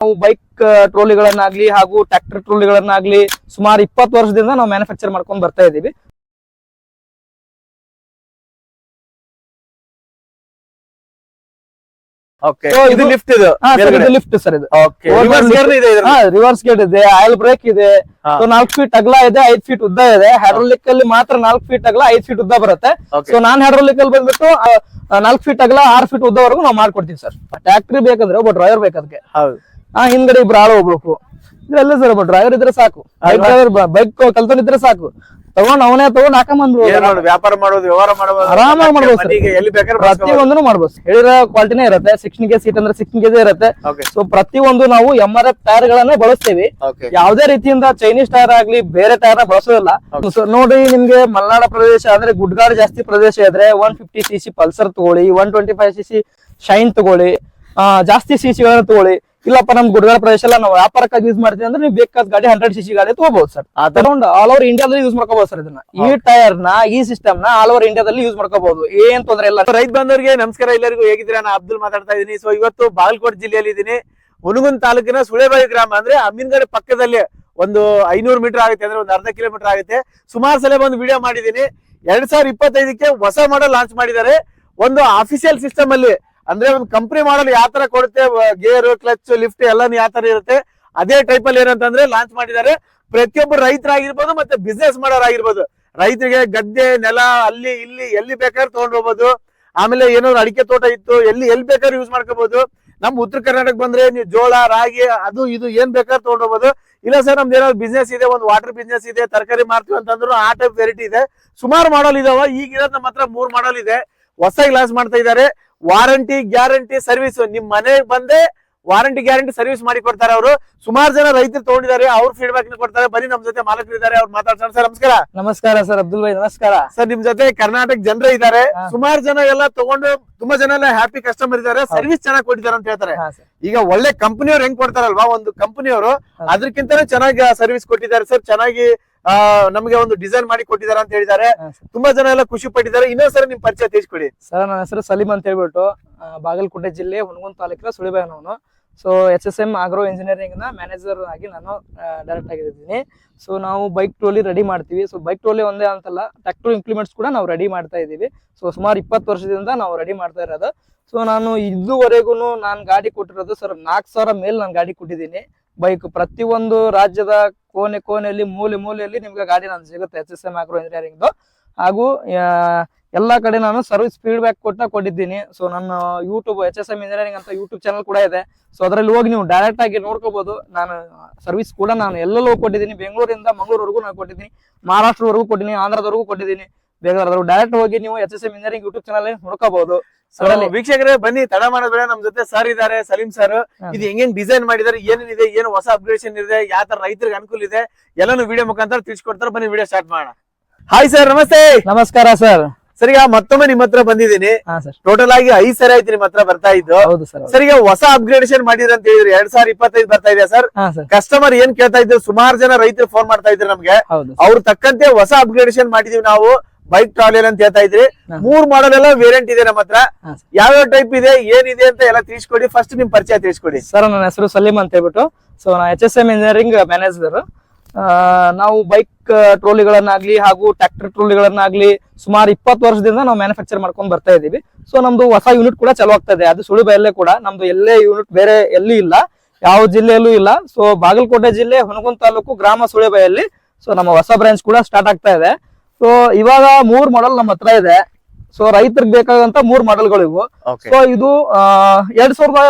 ನಾವು ಬೈಕ್ ಟ್ರೋಲಿಗಳನ್ನಾಗ್ಲಿ ಹಾಗೂ ಟ್ರ್ಯಾಕ್ಟರ್ ಟ್ರೋಲಿಗಳನ್ನಾಗ್ಲಿ ಸುಮಾರು ಇಪ್ಪತ್ತು ವರ್ಷದಿಂದ ನಾವು ಮ್ಯಾನುಫ್ಯಾಕ್ಚರ್ ಮಾಡ್ಕೊಂಡು ಬರ್ತಾ ಇದೀವಿ ಓಕೆ ಇದು ಇದು- ಲಿಫ್ಟ್ ಇದು ಲಿಫ್ಟ್ ಸರ್ ಇದು ಓಕೆ ರಿವರ್ಸ್ ಗೇರ್ ಇದೆ ಗೇಟ್ ಇದೆ ಆಯಿಲ್ ಬ್ರೇಕ್ ಇದೆ. ಸೊ ನಾಲ್ಕು ಫೀಟ್ ಅಗಲ ಇದೆ ಐದ್ ಫೀಟ್ ಉದ್ದ ಇದೆ. ಹೈಡ್ರೋಲಿಕ್ ಅಲ್ಲಿ ಮಾತ್ರ ನಾಲ್ಕು ಫೀಟ್ ಅಗಲ ಐದ್ ಫೀಟ್ ಉದ್ದ ಬರುತ್ತೆ. ಸೊ ನಾನ್ ಹೈಡ್ರೋಲಿಕ್ ಅಲ್ಲಿ ಬಂದ್ಬಿಟ್ಟು ನಾಲ್ಕು ಫೀಟ್ ಅಗಲ ಆರ್ ಫೀಟ್ ಉದ್ದವರೆಗೂ ನಾವು ಮಾಡ್ಕೊಡ್ತೀವಿ ಸರ್ ಟ್ಯಾಕ್ಟ್ರಿ ಬೇಕಂದ್ರೆ ಒಬ್ಬ ಡ್ರೈವರ್ ಹೌದು. ಆ ಹಿಂದ್ಗಡೆ ಇಬ್ರು ಆಳು ಹೋಗ್ಬೇಕು ಇದೆಲ್ಲ ಸರ್ ಡ್ರೈವರ್ ಇದ್ರೆ ಸಾಕು. ಬೈಕ್ ಡ್ರೈವರ್ ಬೈಕ್ ಸಾಕು. ತಗೊಂಡ್ ಅವನೇ ತಗೊಂಡ್ ನೋಡು ವ್ಯಾಪಾರ ಮಾಡೋದು ವ್ಯವಹಾರ ಮಾಡೋದು ಆರಾಮಾಗಿ ಮಾಡ್ಬೋದು ಪ್ರತಿ ಒಂದನ್ನು ಮಾಡ್ಬೋದು ಹೇಳಿರೋ ಕ್ವಾಲಿಟಿನೇ ಇರುತ್ತೆ ಸಿಕ್ಸ್ಟೀನ್ ಕೆ ಸೀಟ್ ಅಂದ್ರೆ ಸಿಕ್ಸ್ಟೀನ್ ಕೆಜಿ ಇರುತ್ತೆ. ಸೊ ಪ್ರತಿ ಒಂದು ನಾವು ಎಂ ಆರ್ ಎಫ್ ಟೈರ್ ಗಳನ್ನೇ ಬಳಸ್ತೀವಿ ಯಾವ್ದೇ ರೀತಿಯಿಂದ ಚೈನೀಸ್ ಟೈರ್ ಆಗ್ಲಿ ಬೇರೆ ಟೈರ್ನ ಬಳಸೋದಿಲ್ಲ. ನೋಡಿ ನಿಮಗೆ ಮಲೆನಾಡ ಪ್ರದೇಶ ಅಂದ್ರೆ ಗುಡ್ಗಾಡು ಜಾಸ್ತಿ ಪ್ರದೇಶ ಇದ್ರೆ one fifty C C Pulsar ತಗೊಳ್ಳಿ one twenty five C C Shine ತಗೊಳ್ಳಿ ಆ, ಜಾಸ್ತಿ ಸಿ ಸಿಗಳನ್ನ ತಗೊಳ್ಳಿ. ಇಲ್ಲಪ್ಪ ನಮ್ ಗುಡ್ಗಾಡ ಪ್ರದೇಶ ಎಲ್ಲ ನಾವು ವ್ಯಾಪಾರಕ್ಕಾಗಿ ಯೂಸ್ ಮಾಡ್ತೀವಿ ಅಂದ್ರೆ ನೀವು ಬೇಕಾದ ಗಾಡಿ ಹಂಡ್ರೆಡ್ ಸಿ ಸಿ ಗಾಡಿ ತಗೋಬಹುದು ಸರ್. ತಗೊಂಡು ಆಲ್ ಓವರ್ ಇಂಡಿಯಾದಲ್ಲಿ ಯೂಸ್ ಮಾಡ್ಕೋಬಹುದು ಸರ್ ಇದನ್ನ. ಈ ಟೈರ್ನ ಈ ಸಿಸ್ಟಮ್ನ ಆಲ್ ಓವರ್ ಇಂಡಿಯಾದಲ್ಲಿ ಯೂಸ್ ಮಾಡ್ಕೋಬಹುದು. ಏನ್ ತೊಂದ್ರೆ ಇಲ್ಲ. ರೈತ ಬಂದವರಿಗೆ ನಮಸ್ಕಾರ ಎಲ್ಲರಿಗೂ ಹೇಗಿದ್ದೀರಾ? ನಾನು ಅಬ್ದುಲ್ ಮಾತಾಡ್ತಾ ಇದ್ದೀನಿ. ಸೊ ಇವತ್ತು ಬಾಗಲಕೋಟೆ ಜಿಲ್ಲೆಯಲ್ಲಿ ಇದ್ದೀನಿ. ಹುನಗುನ್ ತಾಲೂಕಿನ ಸುಳೆಬಾಯಿ ಗ್ರಾಮ ಅಂದ್ರೆ ಅಮೀನ್ಗಡೆ ಪಕ್ಕದಲ್ಲಿ ಒಂದು ಐನೂರು ಮೀಟರ್ ಆಗುತ್ತೆ ಅಂದ್ರೆ ಒಂದು ಅರ್ಧ ಕಿಲೋಮೀಟರ್ ಆಗುತ್ತೆ. ಸುಮಾರು ಸಲ ಬಂದು ವಿಡಿಯೋ ಮಾಡಿದ್ದೀನಿ. ಎರಡ್ ಸಾವಿರದ ಇಪ್ಪತ್ತೈದಕ್ಕೆ ಹೊಸ ಮಾಡಲ್ ಲಾಂಚ್ ಮಾಡಿದ್ದಾರೆ. ಒಂದು ಅಫಿಷಿಯಲ್ ಸಿಸ್ಟಮ್ ಅಲ್ಲಿ ಅಂದ್ರೆ ಒಂದು ಕಂಪನಿ ಮಾಡಲ್ ಯಾವ ತರ ಕೊಡುತ್ತೆ ಗೇರ್ ಕ್ಲಚ್ ಲಿಫ್ಟ್ ಎಲ್ಲಾನು ಯಾವ ತರ ಇರುತ್ತೆ, ಅದೇ ಟೈಪ್ ಅಲ್ಲಿ ಏನಂತಂದ್ರೆ ಲಾಂಚ್ ಮಾಡಿದ್ದಾರೆ. ಪ್ರತಿಯೊಬ್ಬ ರೈತರಾಗಿರ್ಬೋದು ಮತ್ತೆ ಬಿಸ್ನೆಸ್ ಮಾಡೋರಾಗಿರ್ಬೋದು. ರೈತರಿಗೆ ಗದ್ದೆ, ನೆಲ, ಅಲ್ಲಿ, ಇಲ್ಲಿ, ಎಲ್ಲಿ ಬೇಕಾದ್ರೂ ತಗೊಂಡ್ ಹೋಗ್ಬೋದು ಆಮೇಲೆ ಏನಾದ್ರು ಅಡಿಕೆ ತೋಟ ಇತ್ತು, ಎಲ್ಲಿ ಎಲ್ಲಿ ಬೇಕಾದ್ರೂ ಯೂಸ್ ಮಾಡ್ಕೋಬಹುದು ನಮ್ ಉತ್ತರ ಕರ್ನಾಟಕ ಬಂದ್ರೆ ನೀವು ಜೋಳ, ರಾಗಿ, ಅದು, ಇದು ಏನ್ ಬೇಕಾದ್ರೂ ತಗೊಂಡ್ ಹೋಗ್ಬೋದು ಇಲ್ಲ ಸರ್, ನಮ್ದು ಏನಾದ್ರು ಬಿಸ್ನೆಸ್ ಇದೆ, ಒಂದು ವಾಟರ್ ಬಿಸ್ನೆಸ್ ಇದೆ, ತರಕಾರಿ ಮಾರ್ತೀವಿ ಅಂತಂದ್ರು ಆ ಟೈಪ್ ವೆರೈಟಿ ಇದೆ. ಸುಮಾರು ಮಾಡಲ್ ಇದಾವ ಈಗ ಇರೋದ್ ನಮ್ಮ ಹತ್ರ ಮೂರ್ ಮಾಡಲ್ ಇದೆ. ಹೊಸದಾಗಿ ಗ್ಲಾಸ್ ಮಾಡ್ತಾ ಇದ್ದಾರೆ. ವಾರಂಟಿ ಗ್ಯಾರಂಟಿ ಸರ್ವಿಸ್ ನಿಮ್ ಮನೆಗೆ ಬಂದೆ ವಾರಂಟಿ ಗ್ಯಾರಂಟಿ ಸರ್ವಿಸ್ ಮಾಡಿ ಕೊಡ್ತಾರೆ ಅವರು. ಸುಮಾರು ಜನ ರೈತರು ತಗೊಂಡಿದ್ದಾರೆ ಅವ್ರ ಫೀಡ್ಬ್ಯಾಕ್ ಕೊಡ್ತಾರೆ. ಬರಿ ನಮ್ ಜೊತೆ ಮಾಲಕರು ಇದ್ದಾರೆ ಅವ್ರು ಮಾತಾಡ್ತಾರೆ ಸರ್ ನಮಸ್ಕಾರ. ನಮಸ್ಕಾರ ಸರ್ ಅಬ್ದುಲ್ ಭಾಯ್ ನಮಸ್ಕಾರ. ಸರ್ ನಿಮ್ ಜೊತೆ ಕರ್ನಾಟಕ ಜನರ ಇದ್ದಾರೆ. ಸುಮಾರು ಜನ ಎಲ್ಲ ತಗೊಂಡು ತುಂಬಾ ಜನ ಎಲ್ಲ ಹ್ಯಾಪಿ ಕಸ್ಟಮರ್ ಇದ್ದಾರೆ. ಸರ್ವಿಸ್ ಚೆನ್ನಾಗಿ ಕೊಟ್ಟಿದ್ದಾರೆ ಅಂತ ಹೇಳ್ತಾರೆ. ಈಗ ಒಳ್ಳೆ ಕಂಪನಿಯವ್ರು ಹೆಂಗ್ ಕೊಡ್ತಾರಲ್ವಾ? ಒಂದು ಕಂಪನಿಯವರು ಅದಕ್ಕಿಂತ ಚೆನ್ನಾಗಿ ಸರ್ವಿಸ್ ಕೊಟ್ಟಿದ್ದಾರೆ. ಸರ್ ಚೆನ್ನಾಗಿ ನಮ್ಗೆ ಒಂದು ಡಿಸೈನ್ ಮಾಡಿ ಕೊಟ್ಟಿದ್ದಾರೆ ಅಂತ ಹೇಳಿದ್ದಾರೆ. ತುಂಬಾ ಜನ ಎಲ್ಲ ಖುಷಿ ಪಟ್ಟಿದ್ದಾರೆ. ಇನ್ನೊಂದ್ಸರಿ ನಿಮ್ ಪರಿಚಯ ತಿಳಿಸ್ಕೊಡಿ. ಸರ್ ನನ್ನ ಹೆಸರು ಸಲೀಮ್ ಅಂತ ಹೇಳ್ಬಿಟ್ಟು ಬಾಗಲಕೋಟೆ ಜಿಲ್ಲೆ ಹುಣಗುಂದ ತಾಲೂಕಿನ ಸುಳಿಬಾಯನವನು so H S M agro ಇಂಜಿನಿಯರಿಂಗ್ನ manager ಆಗಿ ನಾನು ಡೈರೆಕ್ಟ್ ಆಗಿದ್ದೀನಿ. ಸೊ ನಾವು ಬೈಕ್ ಟ್ರೋಲಿ ರೆಡಿ ಮಾಡ್ತೀವಿ. ಸೊ ಬೈಕ್ ಟ್ರೋಲಿ ಒಂದೇ ಅಂತಲ್ಲ ಟ್ರ್ಯಾಕ್ಟರ್ ಇಂಪ್ಲಿಮೆಂಟ್ಸ್ ಕೂಡ ನಾವು ರೆಡಿ ಮಾಡ್ತಾ ಇದ್ದೀವಿ. ಸೊ ಸುಮಾರು ಇಪ್ಪತ್ತು ವರ್ಷದಿಂದ ನಾವು ರೆಡಿ ಮಾಡ್ತಾ ಇರೋದು. ಸೊ ನಾನು ಇದುವರೆಗೂ ನಾನು ಗಾಡಿ ಕೊಟ್ಟಿರೋದು ಸರ್ ನಾಲ್ಕು ಸಾವಿರ ಮೇಲೆ ನಾನು ಗಾಡಿ ಕೊಟ್ಟಿದ್ದೀನಿ. ಬೈಕ್ ಪ್ರತಿಯೊಂದು ರಾಜ್ಯದ ಕೋನೆ ಕೋನೆಯಲ್ಲಿ, ಮೂಲೆ ಮೂಲೆಯಲ್ಲಿ ನಿಮ್ಗೆ ಗಾಡಿ ನಾನು ಸಿಗುತ್ತೆ. ಎಚ್ ಎಸ್ ಎಂ ಆಗ್ರೋ ಇಂಜಿನಿಯರಿಂಗ್ದು ಹಾಗೂ ಎಲ್ಲಾ ಕಡೆ ನಾನು ಸರ್ವಿಸ್ ಫೀಡ್ಬ್ಯಾಕ್ ಕೊಟ್ಟ ಕೊಟ್ಟಿದ್ದೀನಿ. ಸೊ ನನ್ನ YouTube H S M engineering ಅಂತ ಯೂಟ್ಯೂಬ್ ಚಾನಲ್ ಕೂಡ ಇದೆ. ಸೊ ಅದರಲ್ಲಿ ಹೋಗಿ ನೀವು ಡೈರೆಕ್ಟ್ ಆಗಿ ನೋಡ್ಕೋಬಹುದು ನಾನು ಸರ್ವಿಸ್ ಕೂಡ ನಾನು ಎಲ್ಲೆಲ್ಲೂ ಕೊಟ್ಟಿದ್ದೀನಿ. ಬೆಂಗಳೂರಿಂದ ಮಂಗಳೂರವರೆಗೂ ನಾನು ಕೊಟ್ಟಿದ್ದೀನಿ. ಮಹಾರಾಷ್ಟ್ರವರೆಗೂ ಕೊಟ್ಟಿದ್ದೀನಿ. ಆಂಧ್ರದವರೆಗೂ ಕೊಟ್ಟಿದ್ದೀನಿ. ಬೇಕಾದ್ರೆ ಡೈರೆಕ್ಟ್ ಹೋಗಿ ನೀವು H S M engineering YouTube channel ನೋಡ್ಕೋಬಹುದು ವೀಕ್ಷಕರೇ ಬನ್ನಿ ತಡ ಮಾಡೋದ್ ಬೇಡ ನಮ್ ಜೊತೆ ಸರ್ ಇದಾರೆ ಸಲೀಂ ಸರ್ ಇದು ಹೆಂಗ್ ಡಿಸೈನ್ ಮಾಡಿದಾರೆ ಏನೇನಿದೆ ಏನು ಹೊಸ ಅಪ್ಗ್ರೇಷನ್ ಇದೆ ಯಾವ ತರ ರೈತರಿಗೆ ಅನುಕೂಲ ಇದೆ ಎಲ್ಲಾನು ವಿಡಿಯೋ ಮುಖಾಂತರ ತಿಳಿಸ್ಕೊಡ್ತಾರೆ. ಬನ್ನಿ ವಿಡಿಯೋ ಸ್ಟಾರ್ಟ್ ಮಾಡೋಣ. ಹಾಯ್ ಸರ್ ನಮಸ್ತೆ. ನಮಸ್ಕಾರ ಸರ್ ಸರಿ ಈಗ ಮತ್ತೊಮ್ಮೆ ನಿಮ್ ಹತ್ರ ಬಂದಿದ್ದೀನಿ. ಟೋಟಲ್ ಆಗಿ ಐದ್ ಸರಿ ಆಯ್ತು ನಿಮ್ ಹತ್ರ ಬರ್ತಾ ಇದ್ದು. ಸರ್ ಈಗ ಹೊಸ ಅಪ್ಗ್ರೇಡೇಷನ್ ಮಾಡಿದ್ರೆ ಅಂತ ಹೇಳಿದ್ರೆ ಎರಡ್ ಸಾವಿರ ಇಪ್ಪತ್ತೈದು ಬರ್ತಾ ಇದೆ ಸರ್ ಕಸ್ಟಮರ್ ಏನ್ ಕೇಳ್ತಾ ಇದ್ರು? ಸುಮಾರು ಜನ ರೈತರು ಫೋನ್ ಮಾಡ್ತಾ ಇದ್ರು ನಮ್ಗೆ. ಅವ್ರ ತಕ್ಕಂತೆ ಹೊಸ ಅಪ್ಗ್ರೇಡೇಷನ್ ಮಾಡಿದೀವಿ ನಾವು. ಬೈಕ್ ಟ್ರಾಲಿ ಅಂತ ಹೇಳ್ತಾ ಇದ್ರಿ. ಮೂರ್ ಮಾಡಲ್ ಎಲ್ಲ ವೇರಿಯಂಟ್ ಇದೆ ನಮ್ಮ ಹತ್ರ. ಯಾವ ಯಾವ್ಯಾವ ಟೈಪ್ ಇದೆ ಏನಿದೆ ಅಂತ ಎಲ್ಲ ತಿಳಿಸ್ಕೊಡಿ. ಫಸ್ಟ್ ನಿಮ್ ಪರಿಚಯ ತಿಳಿಸ್ಕೊಡಿ. ಸರ್ ನನ್ನ ಹೆಸರು ಸಲೀಮ್ ಅಂತ ಹೇಳ್ಬಿಟ್ಟು. ಸೊ ನಾ H S M engineering manager ನಾವು ಬೈಕ್ ಟ್ರೋಲಿಗಳನ್ನಾಗ್ಲಿ ಹಾಗೂ ಟ್ರ್ಯಾಕ್ಟರ್ ಟ್ರೋಲಿಗಳನ್ನಾಗ್ಲಿ ಸುಮಾರು ಇಪ್ಪತ್ತು ವರ್ಷದಿಂದ ನಾವು ಮ್ಯಾನುಫ್ಯಾಕ್ಚರ್ ಮಾಡ್ಕೊಂಡು ಬರ್ತಾ ಇದೀವಿ ಸೊ ನಮ್ದು ಹೊಸ ಯೂನಿಟ್ ಕೂಡ ಚಲೋ ಆಗ್ತಾ ಇದೆ. ಅದು ಸುಳಿಬೆಯಲ್ಲೇ ಕೂಡ. ನಮ್ದು ಎಲ್ಲೇ ಯೂನಿಟ್ ಬೇರೆ ಎಲ್ಲೂ ಇಲ್ಲ. ಯಾವ ಜಿಲ್ಲೆಯಲ್ಲೂ ಇಲ್ಲ. ಸೊ ಬಾಗಲಕೋಟೆ ಜಿಲ್ಲೆ ಹುನಗುಂದ ತಾಲೂಕು ಗ್ರಾಮ ಸುಳಿಬೆಯಲ್ಲಿ ಸೊ ನಮ್ಮ ಹೊಸ ಬ್ರಾಂಚ್ ಕೂಡ ಸ್ಟಾರ್ಟ್ ಆಗ್ತಾ ಇದೆ. ಸೊ ಇವಾಗ ಮೂರ್ ಮಾಡೆಲ್ ನಮ್ಮ ಹತ್ರ ಇದೆ. ಸೊ ರೈತರಿಗೆ ಬೇಕಾದಂತ ಮೂರ್ ಮಾಡೆಲ್ಗಳು ಇವು. ಸೊ ಇದು ಎರಡ್ ಸಾವಿರದ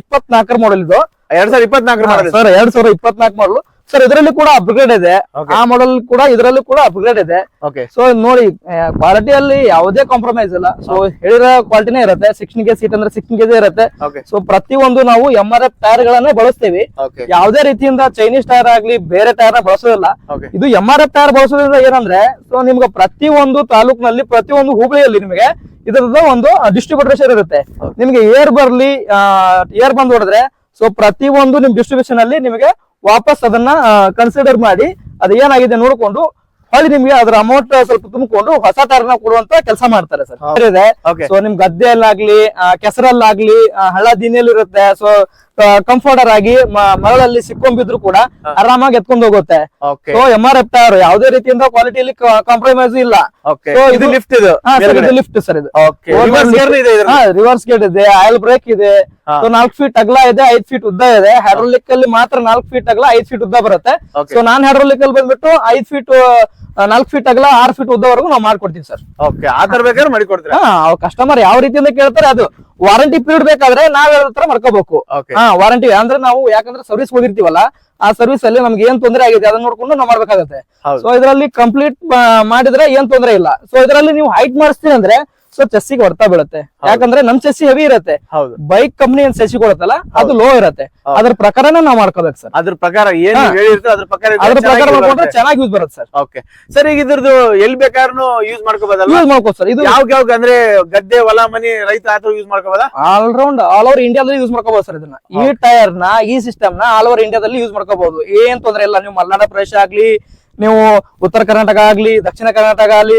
ಇಪ್ಪತ್ನಾಲ್ಕರ ಮಾಡೆಲ್ ಇದು. ಎರಡ್ ಸಾವಿರದ ಇಪ್ಪತ್ನಾಲ್ಕರ ಸರ್ ಎರಡ್ ಸಾವಿರದ ಇಪ್ಪತ್ನಾಲ್ಕು ಮಾಡಲು ಸರ್ ಇದರಲ್ಲಿ ಕೂಡ ಅಪ್ಗ್ರೇಡ್ ಇದೆ. ಆ ಮಾಡೆಲ್ ಕೂಡ ಇದರಲ್ಲೂ ಕೂಡ ಅಪ್ಗ್ರೇಡ್ ಇದೆ. ಸೊ ನೋಡಿ ಕ್ವಾಲಿಟಿಯಲ್ಲಿ ಯಾವುದೇ ಕಾಂಪ್ರಮೈಸ್ ಇಲ್ಲ. ಸೊ ಹೇಳಿರೋ ಕ್ವಾಲಿಟಿನೇ ಇರುತ್ತೆ. ಸಿಕ್ಸ್ಟೀನ್ ಕೆ ಸೀಟ್ ಅಂದ್ರೆ ಸಿಕ್ಸ್ಟೀನ್ ಕೆಜಿ ಇರುತ್ತೆ. ಸೊ ಪ್ರತಿಯೊಂದು ನಾವು ಎಂ ಆರ್ ಎಫ್ ಟೈರ್ ಗಳನ್ನೇ ಬಳಸ್ತೀವಿ. ಯಾವುದೇ ರೀತಿಯಿಂದ ಚೈನೀಸ್ ಟೈರ್ ಆಗ್ಲಿ ಬೇರೆ ಟೈರ್ನ ಬಳಸೋದಿಲ್ಲ. ಇದು ಎಂ ಆರ್ ಎಫ್ ಟೈರ್ ಬಳಸೋದ್ರಿಂದ ಏನಂದ್ರೆ ಸೊ ನಿಮ್ಗೆ ಪ್ರತಿಯೊಂದು ತಾಲೂಕಿನಲ್ಲಿ ಪ್ರತಿಯೊಂದು ಹುಬ್ಳಿಯಲ್ಲಿ ನಿಮಗೆ ಇದರದ ಒಂದು ಡಿಸ್ಟ್ರಿಬ್ಯೂಟರ್ ಇರುತ್ತೆ. ನಿಮ್ಗೆ ಏರ್ ಬರ್ಲಿ ಏರ್ ಬಂದ್ ಹೊಡೆದ್ರೆ ಸೊ ಪ್ರತಿಯೊಂದು ನಿಮ್ ಡಿಸ್ಟ್ರಿಬ್ಯೂಷನ್ ಅಲ್ಲಿ ನಿಮಗೆ ವಾಪಸ್ ಅದನ್ನ ಕನ್ಸಿಡರ್ ಮಾಡಿ ಅದು ಏನಾಗಿದೆ ನೋಡ್ಕೊಂಡು ಹೊಳ್ಳಿ ನಿಮ್ಗೆ ಅದ್ರ ಅಮೌಂಟ್ ಸ್ವಲ್ಪ ತುಂಬಿಕೊಂಡು ಹೊಸ ತರನ ಕೊಡುವಂತ ಕೆಲಸ ಮಾಡ್ತಾರೆ ಸರ್. ಇದೆ? ಸೊ ನಿಮ್ ಗದ್ದೆಯಲ್ಲಾಗ್ಲಿ ಕೆಸರಲ್ಲಾಗ್ಲಿ ಹಳ್ಳ ದಿನೆಯಲ್ಲಿ ಇರುತ್ತೆ ಸೊ ಕಂಫರ್ಟರ್ ಆಗಿ ಮರಳಲ್ಲಿ ಸಿಕ್ಕೊಂಬಿದ್ರು ಕೂಡ. ಆರಾಮಾಗಿ ಎತ್ಕೊಂಡ್ ಹೋಗುತ್ತೆ. So M R F tyre ಯಾವುದೇ ರೀತಿಯಿಂದ ಕ್ವಾಲಿಟಿಯಲ್ಲಿ ಕಾಂಪ್ರಮೈಸ್ ಇಲ್ಲ. ಇದು ಲಿಫ್ಟ್ ಇದು ಲಿಫ್ಟ್ ಸರ್ ಇದು ರಿವರ್ಸ್ ಗೇಟ್ ಇದೆ. ಆಯಿಲ್ ಬ್ರೇಕ್ ಇದೆ. ಸೊ ನಾಲ್ಕು ಫೀಟ್ ಅಗಲ ಇದೆ ಐದ್ ಫೀಟ್ ಉದ್ದ ಇದೆ. ಹೈಡ್ರೋಲಿಕ್ ಅಲ್ಲಿ ಮಾತ್ರ ನಾಲ್ಕು ಫೀಟ್ ಅಗಲ ಐದ್ ಫೀಟ್ ಉದ್ದ ಬರುತ್ತೆ. ಸೊ ನಾನ್ ಹೈಡ್ರೋಲಿಕ್ ಅಲ್ಲಿ ಬಂದ್ಬಿಟ್ಟು ಐದ್ ಫೀಟ್ ನಾಲ್ಕು ಫೀಟ್ ಅಗಲ ಆರ್ ಫೀಟ್ ಉದ್ದವರೆಗೂ ನಾವು ಮಾಡ್ಕೊಡ್ತೀವಿ ಸರ್ ಓಕೆ ಆ ತರ ಬೇಕಾದ್ರೆ ಮಾಡಿಕೊಡ್ತೀವಿ ಕಸ್ಟಮರ್ ಯಾವ ರೀತಿಯಿಂದ ಕೇಳ್ತಾರೆ ಅದು ವಾರಂಟಿ ಪೀರಿಯಡ್ ಬೇಕಾದ್ರೆ ನಾವ್ ಹೇಳೋ ತರ ಮಾಡ್ಕೋಬೇಕು. ಓಕೆ ಹಾ ವಾರಂಟಿ ಅಂದ್ರೆ ನಾವು ಯಾಕಂದ್ರೆ ಸರ್ವಿಸ್ ಹೋಗಿರ್ತೀವಲ್ಲ ಆ ಸರ್ವಿಸ್ ಅಲ್ಲಿ ನಮ್ಗೆ ಏನ್ ತೊಂದರೆ ಆಗಿದೆ ಅದನ್ನ ನೋಡ್ಕೊಂಡು ನಾವು ಮಾಡ್ಬೇಕಾಗತ್ತೆ. ಸೊ ಇದರಲ್ಲಿ ಕಂಪ್ಲೀಟ್ ಮಾಡಿದ್ರೆ ಏನ್ ತೊಂದರೆ ಇಲ್ಲ. ಸೊ ಇದರಲ್ಲಿ ನೀವು ಹೈಟ್ ಮಾಡಿಸ್ತೀನಿ ಅಂದ್ರೆ ಸೊ ಚೆಸ್ಸಿಗೆ ಹೊಡ್ತಾ ಬೀಳುತ್ತೆ. ಯಾಕಂದ್ರೆ ನಮ್ ಚೆಸ್ಸಿ ಹೆವಿ ಇರುತ್ತೆ. ಹೌದು. ಬೈಕ್ ಕಂಪ್ನಿ ಏನ್ ಚೆಸ್ಸಿ ಕೊಡುತ್ತಲ್ಲ ಅದು ಲೋ ಇರುತ್ತೆ. ಅದ್ರ ಪ್ರಕಾರನೇ ನಾವು ಮಾಡ್ಕೋಬೇಕು ಸರ್. ಅದ್ರ ಪ್ರಕಾರ ಏನು ಅದ್ರ ಪ್ರಕಾರ ಅದ್ರ ಪ್ರಕಾರ ಚೆನ್ನಾಗಿ ಮಾಡ್ಕೊಂಡ್ರೆ ಚೆನ್ನಾಗಿ ಯೂಸ್ ಬರುತ್ತೆ ಸರ್. ಓಕೆ ಸರ್ ಈಗ ಇದ್ರದ್ದು ಎಲ್ ಬೇಕಾದ್ರೂ ಯೂಸ್ ಮಾಡ್ಕೋಬಹುದಲ್ಲ ಯೂಸ್ ಮಾಡ್ಕೋ ಸರ್. ಇದು ಯಾವ ಯಾವ ಅಂದ್ರೆ ಗದ್ದೆ ಹೊಲ ಮನಿ ರೈತ ಆತರ ಯೂಸ್ ಮಾಡ್ಕೋಬಹುದ ಆಲ್ ರೌಂಡ್ ಆಲ್ ಓವರ್ ಇಂಡಿಯಾದಲ್ಲಿ ಯೂಸ್ ಮಾಡ್ಕೋಬಹುದು ಸರ್ ಇದನ್ನ. ಈ ಟೈರ್ನ ಈ ಸಿಸ್ಟಮ್ನ ಆಲ್ ಓವರ್ ಇಂಡಿಯಾದಲ್ಲಿ ಯೂಸ್ ಮಾಡ್ಕೋಬಹುದು ಏನ್ ತೊಂದ್ರೆ ಇಲ್ಲ. ನೀವು ಮಲ್ನಾಡ ಪ್ರದೇಶ ಆಗ್ಲಿ ನೀವು ಉತ್ತರ ಕರ್ನಾಟಕ ಆಗ್ಲಿ ದಕ್ಷಿಣ ಕರ್ನಾಟಕ ಆಗ್ಲಿ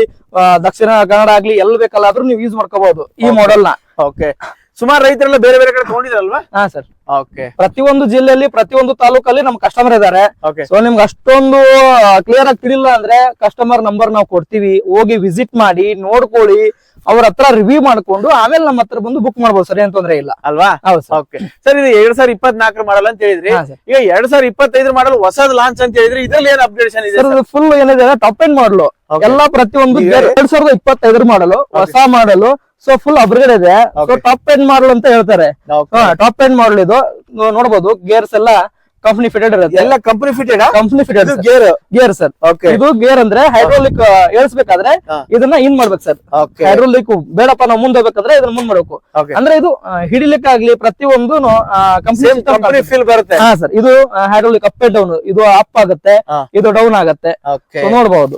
ದಕ್ಷಿಣ ಕನ್ನಡ ಆಗ್ಲಿ ಎಲ್ಲಿ ಬೇಕಲ್ಲಾದ್ರೂ ನೀವು ಯೂಸ್ ಮಾಡ್ಕೋಬಹುದು ಈ. ಮಾಡೆಲ್ನ. ಓಕೆ ಸುಮಾರು ರೈತರೆಲ್ಲ ಬೇರೆ ಬೇರೆ ಕಡೆ ತಗೊಂಡಿದ್ರಲ್ವಾ? ಹಾ ಸರ್ ಪ್ರತಿಯೊಂದು ಜಿಲ್ಲೆಯಲ್ಲಿ ಪ್ರತಿಯೊಂದು ತಾಲೂಕಲ್ಲಿ ನಮ್ ಕಸ್ಟಮರ್ ಇದಾರೆ. ಸೊ ನಿಮ್ಗೆ ಅಷ್ಟೊಂದು ಕ್ಲಿಯರ್ ಆಗಿ ತಿಳಿಲ್ಲ ಅಂದ್ರೆ ಕಸ್ಟಮರ್ ನಂಬರ್ ನಾವು ಕೊಡ್ತೀವಿ. ಹೋಗಿ ವಿಸಿಟ್ ಮಾಡಿ ನೋಡ್ಕೊಳ್ಳಿ ಅವ್ರ ಹತ್ರ ರಿವ್ಯೂ ಮಾಡ್ಕೊಂಡು ಆಮೇಲೆ ನಮ್ಮ ಹತ್ರ ಬಂದು ಬುಕ್ ಮಾಡ್ಬೋದು ಸರ್ ಏನ್ ತೊಂದ್ರೆ ಇಲ್ಲ. ಅಲ್ವಾ? Okay sir. ಇದು ಎರಡ್ ಸಾವಿರ ಇಪ್ಪತ್ನಾಲ್ಕರ ಮಾಡಲ್ ಅಂತ ಹೇಳಿದ್ರಿ. ಈಗ ಎರಡ್ ಸಾವಿರ ಇಪ್ಪತ್ತೈದರ ಮಾಡಲ್ ಹೊಸದ್ ಲಾಂಚ್ ಅಂತ ಹೇಳಿದ್ರಿ. ಇದ್ರಲ್ಲಿ ಏನ್ ಅಪ್ಡೇಷನ್ ಇದೆ ಫುಲ್ ಏನಿದೆ ಟಾಪ್ ಎಂಡ್ ಮಾಡಲು. ಎಲ್ಲಾ ಪ್ರತಿಯೊಂದು ಎರಡ್ ಸಾವಿರದ ಇಪ್ಪತ್ತೈದರ ಮಾಡಲು ಹೊಸ ಮಾಡಲು ಸೊ ಫುಲ್ ಅಪ್ಗ್ರೇಡ್ ಇದೆ. ಸೊ ಟಾಪ್ ಎಂಡ್ ಮಾಡಲ್ ಅಂತ ಹೇಳ್ತಾರೆ. ಟಾಪ್ ಎಂಡ್ ಮಾಡಲ್ ಇದು. ನೋಡಬಹುದು ಗೇರ್ಸ್ ಎಲ್ಲ ಕಂಪನಿ ಫಿಟೆಡ್ ಇರುತ್ತೆ. ಎಲ್ಲ company fitted company fitted gear gear sir ಇದು ಗೇರ್ ಅಂದ್ರೆ ಹೈಡ್ರೋಲಿಕ್ ಏಳಿಸಬೇಕಾದ್ರೆ ಇದನ್ನ ಇನ್ ಮಾಡ್ಬೇಕು ಸರ್ ಹೈಡ್ರೋಲಿಕ್ ಬೇಡಪ್ಪ ನಾವು ಮುಂದೆ ಹೋಗ್ಬೇಕಾದ್ರೆ ಇದನ್ನ ಮುಂದ್ ಮಾಡ್ಬೇಕು. ಅಂದ್ರೆ ಇದು ಹಿಡಿಲಿಕ್ಕಾಗ್ಲಿ ಪ್ರತಿಯೊಂದು ಕಂಪನಿ ಫೀಲ್ ಬರುತ್ತೆ. ಹಾ ಸರ್ ಇದು ಹೈಡ್ರೋಲಿಕ್ ಅಪ್ ಅಂಡ್ ಡೌನ್ ಇದು ಅಪ್ ಆಗುತ್ತೆ. ಇದು ಡೌನ್ ಆಗುತ್ತೆ. ನೋಡಬಹುದು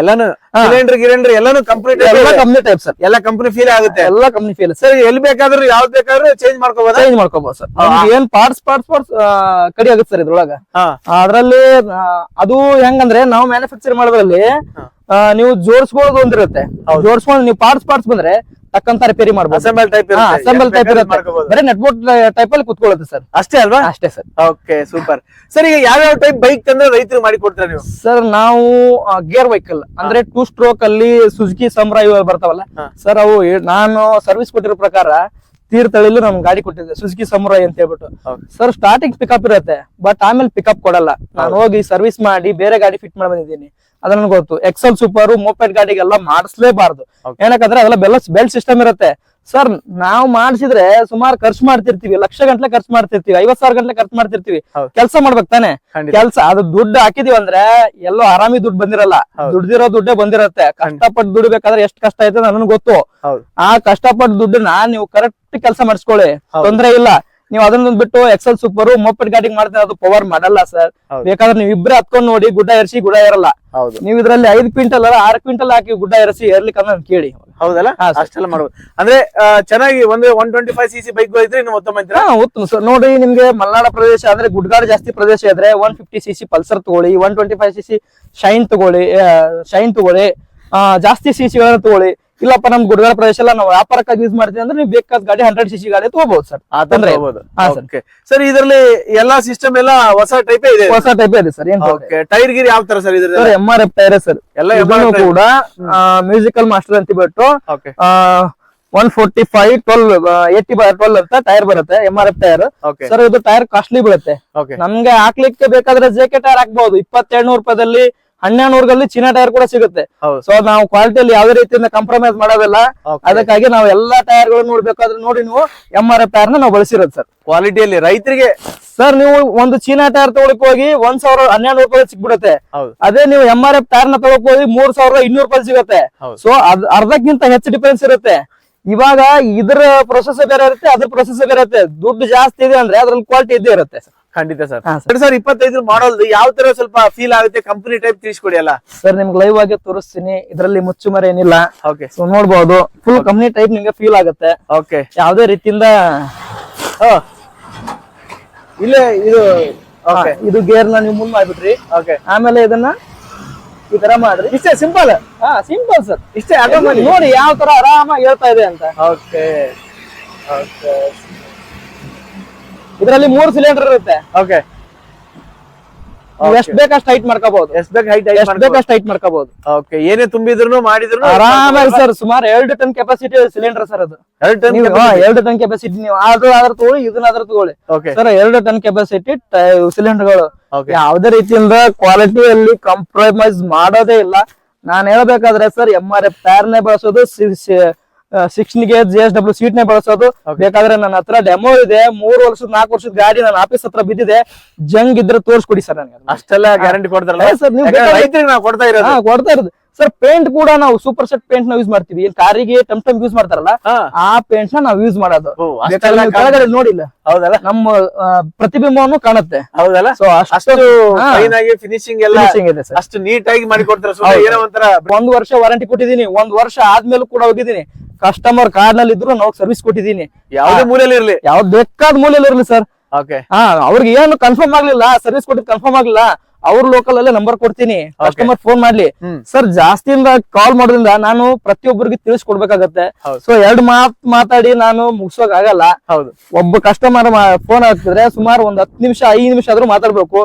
ಎಲ್ಲಾನು. ಸಿಲಿಂಡರ್ ಗಿಲಿಂಡರ್ ಎಲ್ಲಾನು ಕಂಪ್ಲೀಟ್ ಎಲ್ಲ ಕಂಪ್ನಿ ಟೈಪ್ ಸರ್ ಎಲ್ಲ ಕಂಪನಿ ಫೀಲ್ ಆಗುತ್ತೆ. ಎಲ್ಲ ಕಂಪ್ನಿ ಫೀಲ್ ಸರ್ ಎಲ್ಲಿ ಬೇಕಾದ್ರೂ ಯಾವ್ದು ಬೇಕಾದ್ರೂ ಚೇಂಜ್ ಮಾಡ್ಕೋಬಹುದು ಚೇಂಜ್ ಮಾಡ್ಕೋಬಹುದು ಸರ್. ಏನ್ ಪಾರ್ಟ್ಸ್ ಪಾರ್ಟ್ಸ್ ಪಾರ್ಟ್ಸ್ ಕಡಿ ಆಗುತ್ತೆ ಸರ್ ಇದ್ರೊಳಗ. ಅದ್ರಲ್ಲಿ ಅದು ಹೆಂಗಂದ್ರೆ ನಾವು ಮ್ಯಾನುಫ್ಯಾಕ್ಚರ್ ಮಾಡೋದ್ರಲ್ಲಿ ನೀವು ಜೋಡಿಸ್ಕೊಳ್ಳೋದು ಒಂದಿರುತ್ತೆ. ಜೋಡಿಸ್ಕೊಂಡು ನೀವು ಪಾರ್ಟ್ಸ್ ಪಾರ್ಟ್ಸ್ ಬಂದ್ರೆ ಟಕ್ಕಂತ ರಿಪೇರಿ ಮಾಡಬಹುದು ಅಸೆಂಬಲ್ ಟೈಪ್ ಅಸೆಂಬಲ್ ಟೈಪ್ ಇರುತ್ತೆ. ಬರೀ ಟೈಪ್ ಅಲ್ಲಿ ಕುತ್ಕೊಳ್ಳುತ್ತೆ ಸರ್. ಅಷ್ಟೇ ಅಲ್ವಾ? ಅಷ್ಟೇ ಸರ್. ಓಕೆ ಸೂಪರ್ ಸರ್ ಈಗ ಯಾವ ಯಾವ ಟೈಪ್ ಬೈಕ್ ತಂದ್ರೆ ರೈತರು ಮಾಡಿ ಕೊಡ್ತಾರೆ ನೀವು? ಸರ್ ನಾವು ಗೇರ್ ವೆಹಿಕಲ್ ಅಂದ್ರೆ ಟೂ ಸ್ಟ್ರೋಕ್ ಅಲ್ಲಿ ಸುಜುಕಿ ಇವು ಬರ್ತಾವಲ್ಲ ಸರ್ ಅವು ನಾನು ಸರ್ವಿಸ್ ಕೊಟ್ಟಿರೋ ಪ್ರಕಾರ ತೀರ್ಥಹಳ್ಳಿಲು ನಮ್ಗೆ ಗಾಡಿ ಕೊಟ್ಟಿದ್ದೆ. ಸುಜುಕಿ ಸಮುರಾಯ್ ಅಂತ ಹೇಳ್ಬಿಟ್ಟು. ಸರ್ ಸ್ಟಾರ್ಟಿಂಗ್ ಪಿಕಪ್ ಇರುತ್ತೆ ಬಟ್ ಆಮೇಲೆ ಪಿಕಪ್ ಕೊಡಲ್ಲ. ನಾನು ಹೋಗಿ ಸರ್ವಿಸ್ ಮಾಡಿ ಬೇರೆ ಗಾಡಿ ಫಿಟ್ ಮಾಡಿ ಬಂದಿದ್ದೀನಿ ಅದನ್ನ ನನಗೆ ಗೊತ್ತು. ಎಕ್ಸೆಲ್ ಸೂಪರ್ ಮೋಪೆಡ್ ಗಾಡಿಗೆಲ್ಲ ಮಾಡಿಸ್ಲೇಬಾರ್ದು. ಏನಕ್ಕಂದ್ರೆ ಅದೆಲ್ಲ ಬೆಲ್ಲ ಬೆಲ್ಟ್ ಸಿಸ್ಟಮ್ ಇರುತ್ತೆ. ಸರ್ ನಾವು ಮಾಡಿಸಿದ್ರೆ ಸುಮಾರು ಖರ್ಚು ಮಾಡ್ತಿರ್ತೀವಿ ಲಕ್ಷ ಗಂಟ್ಲೆ ಖರ್ಚು ಮಾಡ್ತಿರ್ತೀವಿ ಐವತ್ ಸಾವಿರ ಗಂಟ್ಲೆ ಖರ್ಚು ಮಾಡ್ತಿರ್ತೀವಿ. ಕೆಲಸ ಮಾಡ್ಬೇಕು ತಾನೆ? ಕೆಲಸ ಅದು ದುಡ್ಡು ಹಾಕಿದೀವಿ ಅಂದ್ರೆ ಎಲ್ಲೋ ಆರಾಮಿ ದುಡ್ಡು ಬಂದಿರಲ್ಲ. ದುಡ್ದಿರೋ ದುಡ್ಡೇ ಬಂದಿರತ್ತೆ. ಕಷ್ಟಪಟ್ಟು ದುಡಿಬೇಕಾದ್ರೆ ಎಷ್ಟು ಕಷ್ಟ ಐತೆ ನನಗೆ ಗೊತ್ತು. ಆ ಕಷ್ಟಪಟ್ಟು ದುಡ್ಡನ್ನ ನೀವು ಕರೆಕ್ಟ್ ಕೆಲಸ ಮಾಡಿಸ್ಕೊಳ್ಳಿ. ತೊಂದ್ರೆ ಇಲ್ಲ. ನೀವು ಅದನ್ನ ಬಿಟ್ಟು ಎಕ್ಸೆಲ್ ಸೂಪರ್ ಮೊಪೆಟ್ ಗಾಡಿ ಮಾಡ್ತೀನಿ ಅದು ಪವರ್ ಮಾಡಲ್ಲ ಸರ್. ಬೇಕಾದ್ರೆ ನೀವು ಇಬ್ಬರೇ ಹತ್ಕೊಂಡ್ ನೋಡಿ ಗುಡ್ಡ ಎರಸಿ ಗುಡ್ಡ ಇರಲ್ಲ ಹೌದು. ನೀವು ಇದ್ರಲ್ಲಿ ಐದ್ ಕ್ವಿಂಟಲ್ ಅಲ್ಲ ಆರ್ ಕ್ವಿಂಟಲ್ ಹಾಕಿ ಗುಡ್ಡ ಎರಸಿ ಏರ್ಲಿಕ್ಕೆ ಅಂತ ಕೇಳಿ. ಹೌದಲ್ಲ. ಅಷ್ಟೆಲ್ಲ ಮಾಡ್ಬೋದು. ಅಂದ್ರೆ ಚೆನ್ನಾಗಿ ಒಂದು one twenty five C C bike ಇದ್ರೆ ಮೊತ್ತ ಉತ್ತಮ ಸರ್ ನೋಡಿ ನಿಮ್ಗೆ ಮಲ್ನಾಡ ಪ್ರದೇಶ ಅಂದ್ರೆ ಗುಡ್ಗಾಡು ಜಾಸ್ತಿ ಪ್ರದೇಶ ಇದ್ರೆ one fifty C C Pulsar ತಗೊಳ್ಳಿ one twenty five C C Shine ತಗೊಳ್ಳಿ ಶೈನ್ ತಗೊಳ್ಳಿ ಜಾಸ್ತಿ ಸಿ ಸಿ ತಗೊಳ್ಳಿ. ಇಲ್ಲಪ್ಪ ನಮ್ ಗುಡ್ಗಾಡ ಪ್ರದೇಶ ಎಲ್ಲ ನಾವು ವ್ಯಾಪಾರಕ್ಕಾಗಿ ಯೂಸ್ ಮಾಡ್ತೀವಿ ಅಂದ್ರೆ ನೀವು ಬೇಕಾದ ಗಾಡಿ ಹಂಡ್ರೆಡ್ ಸಿ ಸಿ ಗಾಡಿ ತಗೋಬಹುದು ಸರ್. ತೊಂದ್ರೆ ಇಲ್ಲ. ಹಾ, ಸರ್. ಇದರಲ್ಲಿ ಎಲ್ಲಾ ಸಿಸ್ಟಮ್ ಎಲ್ಲ ಹೊಸ ಟೈಪ್ ಇದೆ? ಹೊಸ ಟೈಪ್ ಇದೆ ಸರ್ ಏನ್ ಟೈರ್ ಗಿರಿ ಯಾವ ತರ ಸರ್ ಇದ್ರ sir M R F tyre sir. ಎಲ್ಲ ಇದನ್ನು ಕೂಡ ಮ್ಯೂಸಿಕಲ್ ಮಾಸ್ಟರ್ ಅಂತ ಬಿಟ್ಟು okay one forty five twelve eighty twelve ಅಂತ ಟೈರ್ ಬರುತ್ತೆ M R F tyre sir ಇದು ಟೈರ್ ಕಾಸ್ಟ್ಲಿ ಬೀಳುತ್ತೆ. ಓಕೆ ನಮ್ಗೆ ಹಾಕ್ಲಿಕ್ಕೆ ಬೇಕಾದ್ರೆ ಜೆಕೆ ಟೈರ್ ಹಾಕ್ಬಹುದು ಇಪ್ಪತ್ತೆರಡು ನೂರು ರೂಪಾಯಿದಲ್ಲಿ ಹನ್ನೆರಡು ನೂರಲ್ಲಿ ಚೀನಾ ಟೈರ್ ಕೂಡ ಸಿಗುತ್ತೆ. ಹೌದು. ಸೊ ನಾವು ಕ್ವಾಲಿಟಿಯಲ್ಲಿ ಯಾವುದೇ ರೀತಿಯಿಂದ ಕಾಂಪ್ರಮೈಸ್ ಮಾಡೋದಿಲ್ಲ. ಅದಕ್ಕಾಗಿ ನಾವು ಎಲ್ಲಾ ಟೈರ್ಗಳು ನೋಡ್ಬೇಕಾದ್ರೆ ನೋಡಿ ನೀವು ಎಂ ಆರ್ ಎಫ್ ಟೈರ್ನ ನಾವು ಬಳಸಿರೋದು ಸರ್. ಕ್ವಾಲಿಟಿಯಲ್ಲಿ ರೈತರಿಗೆ ಸರ್ ನೀವು ಒಂದು ಚೀನಾ ಟೈರ್ ತಗೊಳಕ್ ಹೋಗಿ ಒಂದ್ ಸಾವಿರ ಹನ್ನೆರಡು ರೂಪಾಯಿ ಸಿಕ್ಬಿಡುತ್ತೆ. ಅದೇ ನೀವು ಎಂ ಆರ್ ಎಫ್ ಟೈರ್ನ ತಗೊಳಕ್ ಹೋಗಿ ಮೂರ್ ಸಾವಿರದ ಇನ್ನೂರು ರೂಪಾಯಿ ಸಿಗುತ್ತೆ. ಸೊ ಅದ್ ಅರ್ಧಕ್ಕಿಂತ ಹೆಚ್ಚು ಡಿಫರೆನ್ಸ್ ಇರುತ್ತೆ. ಇವಾಗ ಇದ್ರ ಪ್ರೊಸೆಸ್ ಬೇರೆ ಇರುತ್ತೆ ಅದ್ರ ಪ್ರೊಸೆಸ್ ಬೇರೆ ಇರುತ್ತೆ. ದುಡ್ಡು ಜಾಸ್ತಿ ಇದೆ ಅಂದ್ರೆ ಅದ್ರಲ್ಲಿ ಕ್ವಾಲಿಟಿ ಇದ್ದೇ ಇರುತ್ತೆ ಖಂಡಿತ ಸರ್. ಎರಡ್ ಸಾವಿರ ಇಪ್ಪತ್ತೈದು ಮಾಡಲ್ ಯಾವ ತರ ಸ್ವಲ್ಪ ಫೀಲ್ ಆಗುತ್ತೆ? ಕಂಪನಿ ಟೈಪ್ ತಿಳಿಸ್ಕೊಡಿ ಅಲ್ಲ. ಸರ್ ನಿಮ್ಗೆ ಲೈವ್ ಆಗಿ ತೋರಿಸ್ತೀನಿ. ಇದರಲ್ಲಿ ಮುಚ್ಚುಮರೆ ಏನಿಲ್ಲ. ಓಕೆ ಸೊ ನೋಡ್ಬೋದು. ಫುಲ್ ಕಂಪನಿ ಟೈಪ್ ನಿಮ್ಗೆ ಫೀಲ್ ಆಗುತ್ತೆ. ಓಕೆ ಯಾವುದೇ ರೀತಿಯಿಂದ ಇಲ್ಲೇ ಇದು ಓಕೆ ಇದು ಗೇರ್ನ ನೀವು ಮುಂದ್ ಮಾಡ್ಬಿಟ್ರಿ. ಓಕೆ ಆಮೇಲೆ ಇದನ್ನ ಈ ತರ ಮಾಡ್ರಿ. ಇಷ್ಟೇ ಸಿಂಪಲ್ ಹಾ ಸಿಂಪಲ್ ಸರ್ ಇಷ್ಟೇ ನೋಡಿ ಯಾವ ತರ ಆರಾಮಾಗಿ ಹೇಳ್ತಾ ಇದೆ ಅಂತ. ಓಕೆ ಓಕೆ ಇದರಲ್ಲಿ ಮೂರು ಸಿಲಿಂಡರ್ ಇರುತ್ತೆ. ಓಕೆ ಎಷ್ಟ್ ಬೇಕಷ್ಟು ಹೈಟ್ ಮಾಡ್ಕೋಬಹುದು. ಎಷ್ಟ್ ಬೇಕು ಹೈಟ್ ಎಷ್ಟ್ ಬೇಕಷ್ಟು ಹೈಟ್ ಮಾಡ್ಕೋಬಹುದು. ಓಕೆ ಏನೇ ತುಂಬಿದ್ರು ಮಾಡಿದ್ರು ಆರಾಮಾಗಿ ಸರ್ ಸುಮಾರು ಎರಡು ಟನ್ ಕೆಪಾಸಿಟಿ ಸಿಲಿಂಡರ್ ಸರ್ ಅದು. ಎರಡು ಟನ್ ಎರಡು ಟನ್ ಕೆಪಾಸಿಟಿ ನೀವು. ಅದು ಅದ್ರ ತಗೊಳ್ಳಿ ಇದನ್ನಾದ್ರೂ ತಗೊಳ್ಳಿ. ಓಕೆ ಸರ್ ಎರಡು ಟನ್ ಕೆಪಾಸಿಟಿ ಸಿಲಿಂಡರ್ಗಳು ಯಾವುದೇ ರೀತಿಯಿಂದ ಕ್ವಾಲಿಟಿಯಲ್ಲಿ ಕಾಂಪ್ರಮೈಸ್ ಮಾಡೋದೇ ಇಲ್ಲ. ನಾನ್ ಹೇಳ್ಬೇಕಾದ್ರೆ ಸರ್ ಎಂ ಆರ್ ಎಫ್ ಟೈರ್ನೇ ಬಳಸೋದು ಸಿಕ್ಸ್ಟೀನ್ಗೆ ಜೆ ಎಸ್ ಡಬ್ಲ್ಯೂ ಸೀಟ್ ನೇ ಬಳಸೋದು. ಬೇಕಾದ್ರೆ ನನ್ನ ಹತ್ರ ಡೆಮೋ ಇದೆ. ಮೂರು ವರ್ಷದ ನಾಲ್ಕು ವರ್ಷದ ಗಾಡಿ ನನ್ನ ಆಫೀಸ್ ಹತ್ರ ಬಿದ್ದಿದೆ. ಜಂಗ್ ಇದ್ರೆ ತೋರಿಸ್ಕೊಡಿ ಸರ್ ನನಗೆ. ಅಷ್ಟೆಲ್ಲ ಗ್ಯಾರಂಟಿ ಕೊಡ್ತಾರಲ್ಲ? ಸರ್ ನೀವು ಕೊಡ್ತಾ ಇರೋದು. ಕೊಡ್ತಾ ಇರೋದು. ಸರ್ ಪೇಂಟ್ ಕೂಡ ನಾವು ಸೂಪರ್ ಸೆಟ್ ಪೇಂಟ್ ನಾವು ಯೂಸ್ ಮಾಡ್ತೀವಿ. ಇಲ್ಲಿ ಕಾರಿಗೆ ಟಮ್ ಟಮ್ ಯೂಸ್ ಮಾಡ್ತಾರಲ್ಲ ಆ ಪೇಂಟ್ನ ನಾವು ಯೂಸ್ ಮಾಡೋದು. ಕೆಳಗಡೆ ನೋಡಿಲ್ಲ. ಹೌದಲ್ಲ? ನಮ್ಮ ಪ್ರತಿಬಿಂಬವನ್ನು ಕಾಣುತ್ತೆ. ಹೌದಲ್ಲ? ಸೊ ಅಷ್ಟು ಫೈನ್ ಆಗಿ ಫಿನಿಶಿಂಗ್ ಎಲ್ಲ ಇದೆ ಸರ್ ಅಷ್ಟು ನೀಟ್ ಆಗಿ ಮಾಡಿ ಕೊಡ್ತಾರೆ ಸುಮ್ನೆ ಏನೋ ಒಂಥರ ಒಂದ್ ವರ್ಷ ವಾರಂಟಿ ಕೊಟ್ಟಿದ್ದೀನಿ. ಒಂದ್ ವರ್ಷ ಆದ್ಮೇಲೂ ಕೂಡ ಹೋಗಿದ್ದೀನಿ. ಕಸ್ಟಮರ್ ಕಾರ್ನಲ್ಲಿ ಇದ್ರು ನಾವು ಸರ್ವಿಸ್ ಕೊಟ್ಟಿದ್ದೀನಿ. ಯಾವ್ದೇ ಮೂಲೆಯಲ್ಲಿ ಇರ್ಲಿ. ಯಾವ್ದು ಬೇಕಾದ ಮೂಲೆಯಲ್ಲಿ ಇರಲಿ ಸರ್ ಅವ್ರಿಗೆ ಏನು ಕನ್ಫರ್ಮ್ ಆಗ್ಲಿಲ್ಲ ಸರ್ವಿಸ್ ಕೊಟ್ಟಿದ್ ಕನ್ಫರ್ಮ್ ಆಗ್ಲಿಲ್ಲ. ಅವ್ರ ಲೋಕಲ್ ಅಲ್ಲೇ ನಂಬರ್ ಕೊಡ್ತೀನಿ. ಕಸ್ಟಮರ್ ಫೋನ್ ಮಾಡ್ಲಿ. ಸರ್ ಜಾಸ್ತಿಯಿಂದ ಕಾಲ್ ಮಾಡೋದ್ರಿಂದ ನಾನು ಪ್ರತಿಯೊಬ್ಬರಿಗೆ ತಿಳಿಸ್ಕೊಡ್ಬೇಕಾಗತ್ತೆ. ಸೊ ಎರಡ್ ಮಾತ್ ಮಾತಾಡಿ ನಾನು ಮುಗಿಸೋಕ್ ಆಗಲ್ಲ. ಹೌದು. ಒಬ್ಬ ಕಸ್ಟಮರ್ ಫೋನ್ ಆಗ್ತಿದ್ರೆ ಸುಮಾರು ಒಂದ್ ಹತ್ತು ನಿಮಿಷ ಐದು ನಿಮಿಷ ಆದ್ರೂ ಮಾತಾಡ್ಬೇಕು.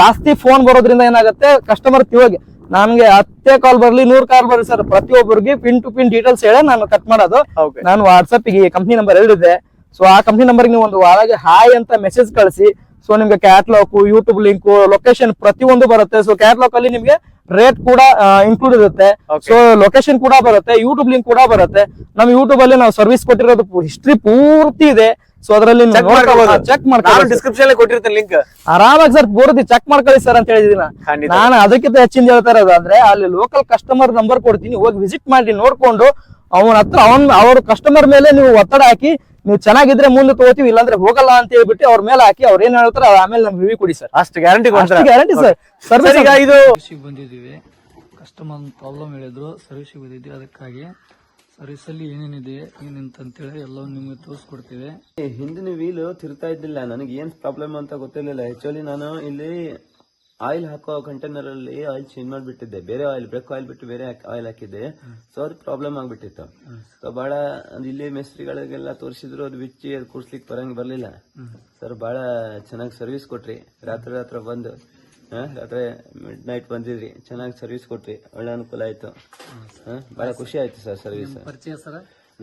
ಜಾಸ್ತಿ ಫೋನ್ ಬರೋದ್ರಿಂದ ಏನಾಗುತ್ತೆ ಕಸ್ಟಮರ್ ತಿಳೋಗಿ ನನ್ಗೆ ಹತ್ತೇ ಕಾಲ್ ಬರ್ಲಿ ನೂರ್ ಕಾಲ್ ಬರ್ಲಿ ಸರ್ ಪ್ರತಿಯೊಬ್ಬರಿಗೆ ಪಿನ್ ಟು ಪಿನ್ ಡೀಟೇಲ್ಸ್ ಹೇಳಿ ನಾನು ಕಟ್ ಮಾಡೋದು. ನಾನು ವಾಟ್ಸ್ಆಪ್ಗೆ ಕಂಪ್ನಿ ನಂಬರ್ ಹೇಳಿದೆ ಸೊ ಆ ಕಂಪ್ನಿ ನಂಬರ್ ನೀವು ಒಂದು ಹಾಯ್ ಅಂತ ಮೆಸೇಜ್ ಕಳಿಸಿ ಸೊ ನಿಮ್ಗೆ ಕ್ಯಾಟ್ಲಾಕ್ ಯೂಟ್ಯೂಬ್ ಲಿಂಕ್ ಲೊಕೇಶನ್ ಪ್ರತಿಯೊಂದು ಬರುತ್ತೆ. ಸೊ ಕ್ಯಾಟ್ಲಾಕ್ ಅಲ್ಲಿ ನಿಮ್ಗೆ ರೇಟ್ ಕೂಡ ಇನ್ಕ್ಲೂಡ್ ಇರುತ್ತೆ. ಸೊ ಲೊಕೇಶನ್ ಕೂಡ ಬರುತ್ತೆ ಯೂಟ್ಯೂಬ್ ಲಿಂಕ್ ಕೂಡ ಬರುತ್ತೆ. ನಮ್ ಯೂಟ್ಯೂಬ್ ಅಲ್ಲಿ ನಾವು ಸರ್ವಿಸ್ ಕೊಟ್ಟಿರೋದು ಹಿಸ್ಟ್ರಿ ಪೂರ್ತಿ ಇದೆ. ಸೊ ಅದರಲ್ಲಿ ಚೆಕ್ ಮಾಡ್ಕೊಳ್ಳಿ. ಡಿಸ್ಕ್ರಿಪ್ಷನ್ ಕೊಟ್ಟಿರ್ತೇನೆ ಲಿಂಕ್ ಆರಾಮಾಗಿ ಸರ್ ಪೂರ್ತಿ ಚೆಕ್ ಮಾಡ್ಕೊಳ್ಳಿ ಸರ್ ಅಂತ ಹೇಳಿದೀನಿ ನಾನು. ಅದಕ್ಕಿಂತ ಹೆಚ್ಚಿಂದ ಹೇಳ್ತಾ ಇರೋದು ಅಂದ್ರೆ ಅಲ್ಲಿ ಲೋಕಲ್ ಕಸ್ಟಮರ್ ನಂಬರ್ ಕೊಡ್ತೀನಿ. ಹೋಗಿ ವಿಸಿಟ್ ಮಾಡಿ ನೋಡ್ಕೊಂಡು ಅವನ ಹತ್ರ ಅವನ್ ಅವ್ರ ಕಸ್ಟಮರ್ ಮೇಲೆ ನೀವು ಒತ್ತಡ ಹಾಕಿ ನೀವು ಚೆನ್ನಾಗಿದ್ರೆ ಮುಂದೆ ತಗೋತೀವಿ ಇಲ್ಲಾಂದ್ರೆ ಹೋಗಲ್ಲ ಅಂತ ಹೇಳ್ಬಿಟ್ಟು ಅವ್ರ ಮೇಲೆ ಹಾಕಿ ಅವ್ರ ಏನ್ ಹೇಳ್ತಾರೆ ಆಮೇಲೆ ನಮ್ಗೆ ರಿವ್ಯೂ ಕೊಡಿ ಸರ್. ಅಷ್ಟು ಗ್ಯಾರಂಟಿ ಕೊಡ್ತಾರೆ. Guarantee sir. ಸರ್ ಸರ್ವಿಸ್ ಈಗ ಇದು ಬಂದಿದ್ದೀವಿ. ಕಸ್ಟಮರ್ ಪ್ರಾಬ್ಲಮ್ ಹೇಳಿದ್ರು ಸರ್ವಿಸಿಗೆ ಬಂದಿದ್ದೀವಿ. ಅದಕ್ಕಾಗಿ ಸರ್ವಿಸಲ್ಲಿ ಏನೇನಿದೆ ಏನಂತೇಳಿ ಎಲ್ಲವೂ ನಿಮಗೆ ತೋರಿಸ್ಕೊಡ್ತೀವಿ. ಹಿಂದಿನ ವೀಲ್ ತಿರ್ತಾ ಇದ್ದಿಲ್ಲ. ನನಗೆ ಏನ್ ಪ್ರಾಬ್ಲಮ್ ಅಂತ ಗೊತ್ತಿರಲಿಲ್ಲ. ಆಕ್ಚುಲಿ ನಾನು ಇಲ್ಲಿ ಆಯಿಲ್ ಹಾಕೋ ಕಂಟೈನರ್ ಅಲ್ಲಿ ಆಯಿಲ್ ಚೇಂಜ್ ಮಾಡಿಬಿಟ್ಟಿದ್ದೆ. ಬೇರೆ ಆಯಿಲ್ ಬ್ರೇಕ್ ಆಯಿಲ್ ಬಿಟ್ಟು ಬೇರೆ ಆಯಿಲ್ ಹಾಕಿದ್ದೆ. ಸೊ ಅದು ಪ್ರಾಬ್ಲಮ್ ಆಗ್ಬಿಟ್ಟಿತ್ತು. ಸೊ ಬಹಳ ಇಲ್ಲಿ ಮೇಸ್ತ್ರಿಗಳಿಗೆಲ್ಲ ತೋರಿಸಿದ್ರು ಅದು ಬಿಚ್ಚಿ ಅದು ಕೂರ್ಸ್ಲಿಕ್ಕೆ ಬರಂಗ್ ಬರ್ಲಿಲ್ಲ. ಸರ್ ಬಹಳ ಚೆನ್ನಾಗಿ ಸರ್ವಿಸ್ ಕೊಟ್ರಿ. ರಾತ್ರಿ ರಾತ್ರಿ ಬಂದು ರಾತ್ರಿ ಮಿಡ್ ನೈಟ್ ಬಂದಿದ್ರಿ. ಚೆನ್ನಾಗಿ ಸರ್ವಿಸ್ ಕೊಟ್ರಿ. ಒಳ್ಳೆ ಅನುಕೂಲ ಆಯ್ತು. ಬಹಳ ಖುಷಿ ಆಯ್ತು ಸರ್ ಸರ್ವಿಸ್